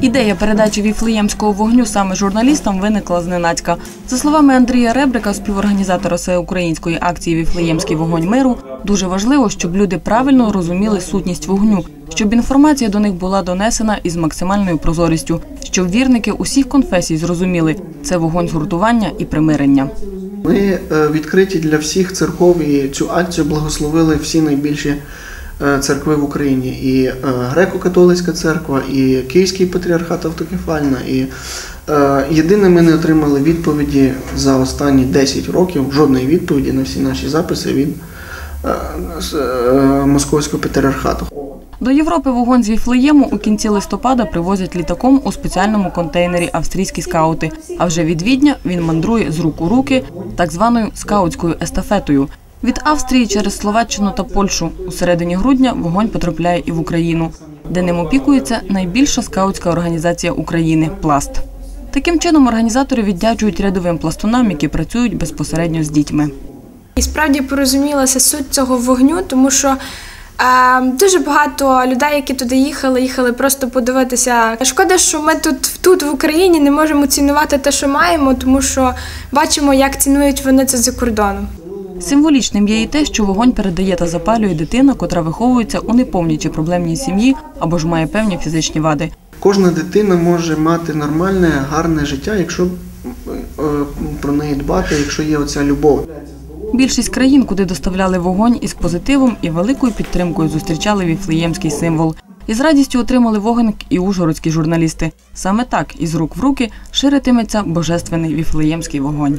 Ідея передачі віфлеємського вогню саме журналістам виникла зненацька. За словами Андрія Ребрика, співорганізатора всеукраїнської акції Віфлеємський вогонь миру, дуже важливо, щоб люди правильно розуміли сутність вогню, щоб інформація до них була донесена із максимальною прозорістю, щоб вірники усіх конфесій зрозуміли це вогонь згуртування і примирення. Ми е, відкриті для всіх церков і цю акцію благословили всі найбільші церкви в Україні. І е, Греко-католицька церква, і Київський патріархат автокефальна. І е, єдине, ми не отримали відповіді за останні 10 років, жодної відповіді на всі наші записи від е, е, Московського патріархату. До Європи вогонь з Віфлеєму у кінці листопада привозять літаком у спеціальному контейнері австрійські скаути. А вже від Відня він мандрує з рук у руки так званою скаутською естафетою. Від Австрії через Словаччину та Польщу у середині грудня вогонь потрапляє і в Україну, де ним опікується найбільша скаутська організація України пласт. Таким чином організатори віддячують рядовим пластунам, які працюють безпосередньо з дітьми. І справді порозумілася суть цього вогню, тому що е, дуже багато людей, які туди їхали, їхали просто подивитися. Шкода, що ми тут, тут в Україні не можемо цінувати те, що маємо, тому що бачимо, як цінують вони це за кордоном. Символічним є і те, що вогонь передає та запалює дитина, котра виховується у неповній чи проблемній сім'ї або ж має певні фізичні вади. Кожна дитина може мати нормальне, гарне життя, якщо е, про неї дбати, якщо є оця любов. Більшість країн, куди доставляли вогонь із позитивом і великою підтримкою зустрічали віфлеємський символ. І з радістю отримали вогник і ужгородські журналісти. Саме так, із рук в руки, ширитиметься божественний віфлеємський вогонь.